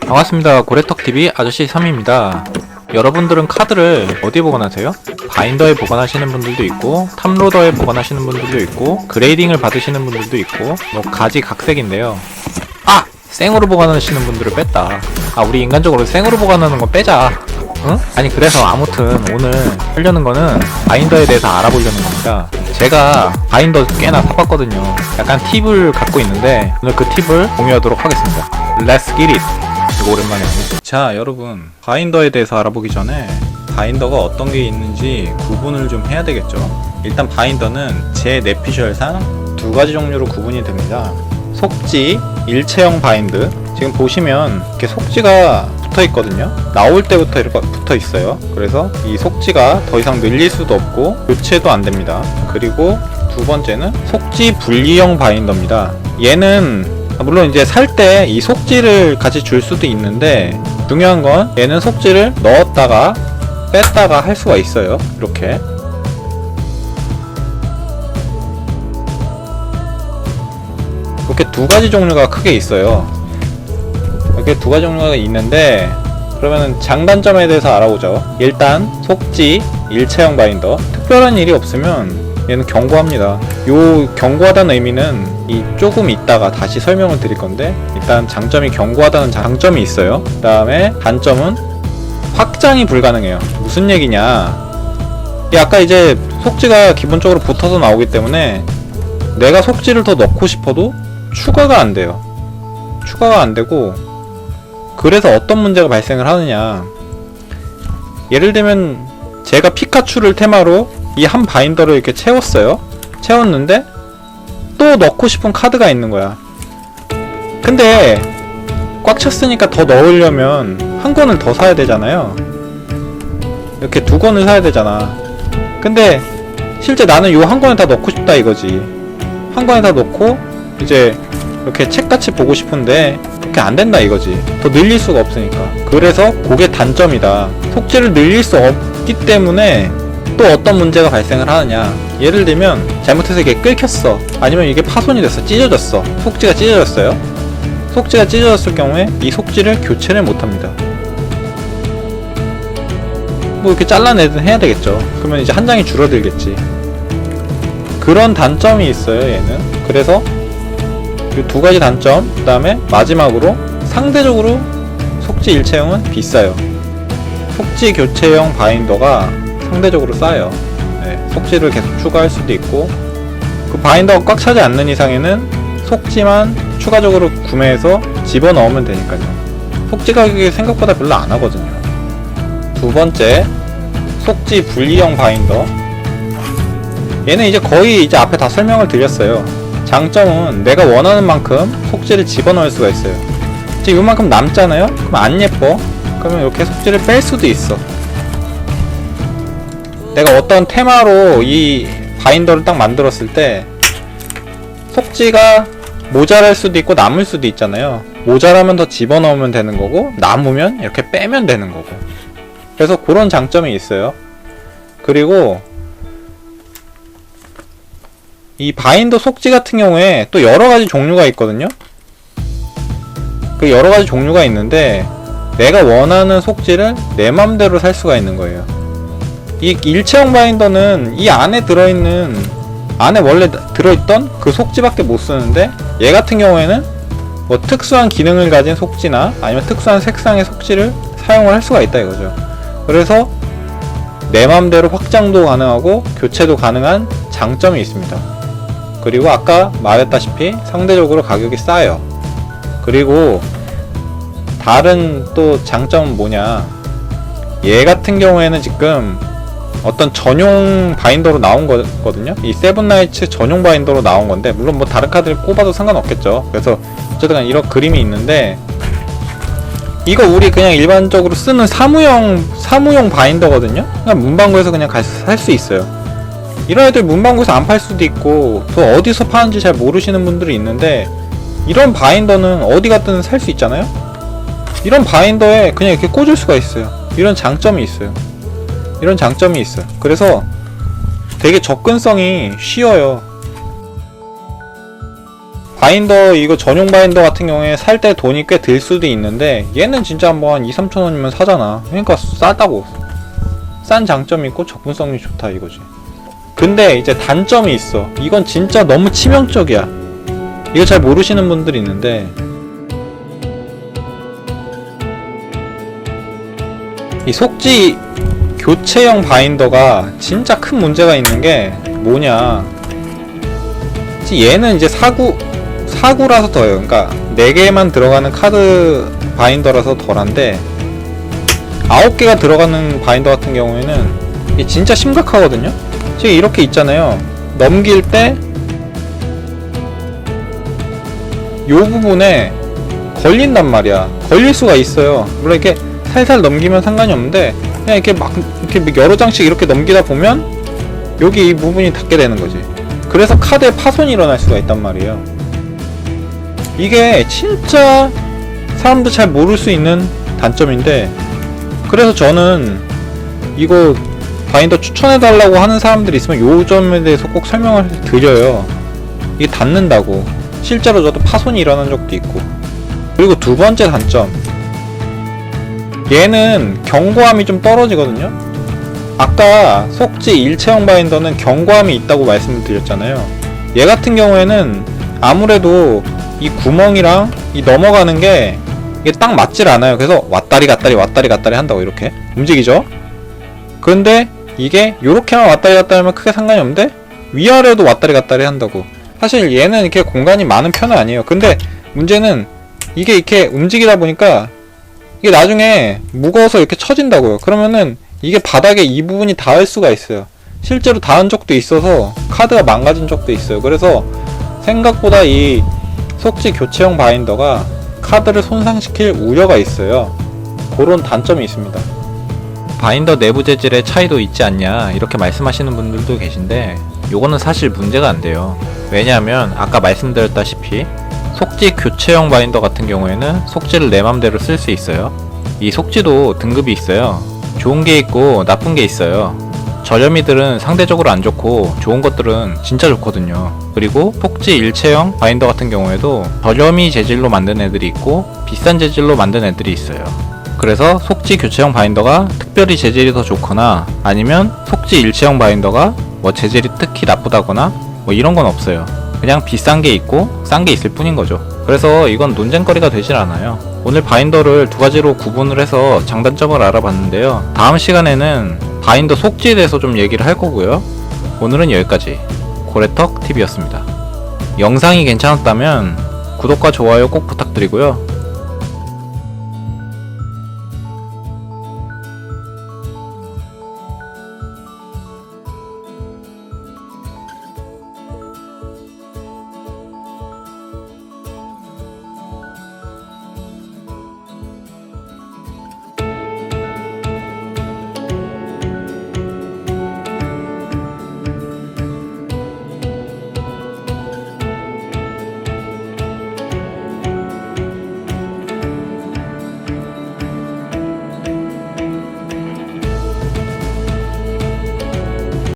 반갑습니다. 고래떡TV 아저씨 3입니다. 여러분들은 카드를 어디에 보관하세요? 바인더에 보관하시는 분들도 있고 탑로더에 보관하시는 분들도 있고 그레이딩을 받으시는 분들도 있고 뭐 가지 각색인데요. 아! 생으로 보관하시는 분들을 뺐다. 아 우리 인간적으로 생으로 보관하는 거 빼자. 응? 아니 그래서 아무튼 오늘 하려는 거는 바인더에 대해서 알아보려는 겁니다. 제가 바인더 꽤나 사봤거든요. 약간 팁을 갖고 있는데 오늘 그 팁을 공유하도록 하겠습니다. Let's get it! 이거 오랜만에 하네. 자 여러분 바인더에 대해서 알아보기 전에 바인더가 어떤 게 있는지 구분을 좀 해야 되겠죠. 일단 바인더는 제 내피셜상 두 가지 종류로 구분이 됩니다. 속지, 일체형 바인드. 지금 보시면 이렇게 속지가 붙어 있거든요. 나올 때부터 이렇게 붙어 있어요. 그래서 이 속지가 더 이상 늘릴 수도 없고 교체도 안 됩니다. 그리고 두 번째는 속지 분리형 바인더입니다. 얘는 물론 이제 살 때 이 속지를 같이 줄 수도 있는데 중요한 건 얘는 속지를 넣었다가 뺐다가 할 수가 있어요. 이렇게 이렇게 두 가지 종류가 크게 있어요. 이렇게 두 가지 종류가 있는데 그러면은 장단점에 대해서 알아보죠. 일단 속지 일체형 바인더 특별한 일이 없으면 얘는 경고합니다. 요 경고하다는 의미는 이 조금 있다가 다시 설명을 드릴 건데 일단 장점이 경고하다는 장점이 있어요. 그 다음에 단점은 확장이 불가능해요. 무슨 얘기냐? 이 아까 이제 속지가 기본적으로 붙어서 나오기 때문에 내가 속지를 더 넣고 싶어도 추가가 안 돼요. 추가가 안 되고 그래서 어떤 문제가 발생을 하느냐. 예를 들면 제가 피카츄를 테마로 이 한 바인더를 이렇게 채웠어요. 채웠는데 또 넣고 싶은 카드가 있는 거야. 근데 꽉 찼으니까 더 넣으려면 한 권을 더 사야 되잖아요. 이렇게 두 권을 사야 되잖아. 근데 실제 나는 요 한 권을 다 넣고 싶다 이거지. 한 권에 다 넣고 이제 이렇게 책같이 보고 싶은데 그렇게 안 된다 이거지. 더 늘릴 수가 없으니까. 그래서 그게 단점이다. 속지를 늘릴 수 없기 때문에 또 어떤 문제가 발생을 하느냐. 예를 들면 잘못해서 이게 끓혔어. 아니면 이게 파손이 됐어. 찢어졌어. 속지가 찢어졌어요. 속지가 찢어졌을 경우에 이 속지를 교체를 못 합니다. 뭐 이렇게 잘라내든 해야 되겠죠. 그러면 이제 한 장이 줄어들겠지. 그런 단점이 있어요, 얘는. 그래서 이 두 가지 단점, 그 다음에 마지막으로 상대적으로 속지 일체형은 비싸요. 속지 교체형 바인더가 상대적으로 싸요. 네, 속지를 계속 추가할 수도 있고, 그 바인더가 꽉 차지 않는 이상에는 속지만 추가적으로 구매해서 집어넣으면 되니까요. 속지 가격이 생각보다 별로 안 하거든요. 두 번째, 속지 분리형 바인더. 얘는 이제 거의 이제 앞에 다 설명을 드렸어요. 장점은 내가 원하는 만큼 속지를 집어넣을 수가 있어요. 지금 이만큼 남잖아요? 그럼 안 예뻐. 그러면 이렇게 속지를 뺄 수도 있어. 내가 어떤 테마로 이 바인더를 딱 만들었을 때 속지가 모자랄 수도 있고 남을 수도 있잖아요. 모자라면 더 집어넣으면 되는 거고 남으면 이렇게 빼면 되는 거고. 그래서 그런 장점이 있어요. 그리고 이 바인더 속지 같은 경우에 또 여러 가지 종류가 있거든요. 그 여러 가지 종류가 있는데 내가 원하는 속지를 내 맘대로 살 수가 있는 거예요. 이 일체형 바인더는 이 안에 들어있는 안에 원래 들어있던 그 속지밖에 못 쓰는데 얘 같은 경우에는 뭐 특수한 기능을 가진 속지나 아니면 특수한 색상의 속지를 사용을 할 수가 있다 이거죠. 그래서 내 맘대로 확장도 가능하고 교체도 가능한 장점이 있습니다. 그리고 아까 말했다시피 상대적으로 가격이 싸요. 그리고 다른 또 장점은 뭐냐? 얘 같은 경우에는 지금 어떤 전용 바인더로 나온 거거든요. 이 세븐나이츠 전용 바인더로 나온 건데 물론 뭐 다른 카드를 꼽아도 상관없겠죠. 그래서 어쨌든 이런 그림이 있는데 이거 우리 그냥 일반적으로 쓰는 사무용 사무용 바인더거든요. 그냥 문방구에서 그냥 살수 있어요. 이런 애들 문방구에서 안 팔 수도 있고 또 어디서 파는지 잘 모르시는 분들이 있는데 이런 바인더는 어디 갔든 살 수 있잖아요. 이런 바인더에 그냥 이렇게 꽂을 수가 있어요. 이런 장점이 있어요. 이런 장점이 있어요. 그래서 되게 접근성이 쉬워요. 바인더 이거 전용 바인더 같은 경우에 살 때 돈이 꽤 들 수도 있는데 얘는 진짜 뭐한 2, 3천 원이면 사잖아 그러니까 싸다고 싼 장점이 있고 접근성이 좋다 이거지 근데 이제 단점이 있어 이건 진짜 너무 치명적이야 이거 잘 모르시는 분들이 있는데 이 속지 교체형 바인더가 진짜 큰 문제가 있는 게 뭐냐 얘는 이제 사구 사구라서 더요. 그러니까 4개만 들어가는 카드 바인더라서 덜한데 9개가 들어가는 바인더 같은 경우에는 진짜 심각하거든요. 지금 이렇게 있잖아요. 넘길 때 요 부분에 걸린단 말이야. 걸릴 수가 있어요. 물론 이렇게 살살 넘기면 상관이 없는데 그냥 이렇게 막 이렇게 여러 장씩 이렇게 넘기다 보면 여기 이 부분이 닿게 되는 거지. 그래서 카드에 파손이 일어날 수가 있단 말이에요. 이게 진짜 사람도 잘 모를 수 있는 단점인데 그래서 저는 이거 바인더 추천해달라고 하는 사람들이 있으면 요 점에 대해서 꼭 설명을 드려요. 이게 닿는다고. 실제로 저도 파손이 일어난 적도 있고. 그리고 두 번째 단점. 얘는 경고함이 좀 떨어지거든요. 아까 속지 일체형 바인더는 경고함이 있다고 말씀을 드렸잖아요. 얘 같은 경우에는 아무래도 이 구멍이랑 이 넘어가는 게 이게 딱 맞질 않아요. 그래서 왔다리 갔다리 왔다리 갔다리 한다고 이렇게 움직이죠. 그런데 이게 요렇게만 왔다리 갔다리 하면 크게 상관이 없는데 위아래도 왔다리 갔다리 한다고. 사실 얘는 이렇게 공간이 많은 편은 아니에요. 근데 문제는 이게 이렇게 움직이다 보니까 이게 나중에 무거워서 이렇게 처진다고요. 그러면은 이게 바닥에 이 부분이 닿을 수가 있어요. 실제로 닿은 적도 있어서 카드가 망가진 적도 있어요. 그래서 생각보다 이 속지 교체형 바인더가 카드를 손상시킬 우려가 있어요. 그런 단점이 있습니다. 바인더 내부 재질의 차이도 있지 않냐 이렇게 말씀하시는 분들도 계신데 요거는 사실 문제가 안 돼요. 왜냐하면 아까 말씀드렸다시피 속지 교체형 바인더 같은 경우에는 속지를 내 맘대로 쓸 수 있어요. 이 속지도 등급이 있어요. 좋은 게 있고 나쁜 게 있어요. 저렴이들은 상대적으로 안 좋고 좋은 것들은 진짜 좋거든요. 그리고 속지 일체형 바인더 같은 경우에도 저렴이 재질로 만든 애들이 있고 비싼 재질로 만든 애들이 있어요. 그래서 속지 교체형 바인더가 특별히 재질이 더 좋거나 아니면 속지 일체형 바인더가 뭐 재질이 특히 나쁘다거나 뭐 이런 건 없어요. 그냥 비싼 게 있고 싼 게 있을 뿐인 거죠. 그래서 이건 논쟁거리가 되질 않아요. 오늘 바인더를 두 가지로 구분을 해서 장단점을 알아봤는데요. 다음 시간에는 바인더 속지에 대해서 좀 얘기를 할 거고요. 오늘은 여기까지 고래턱 TV였습니다. 영상이 괜찮았다면 구독과 좋아요 꼭 부탁드리고요.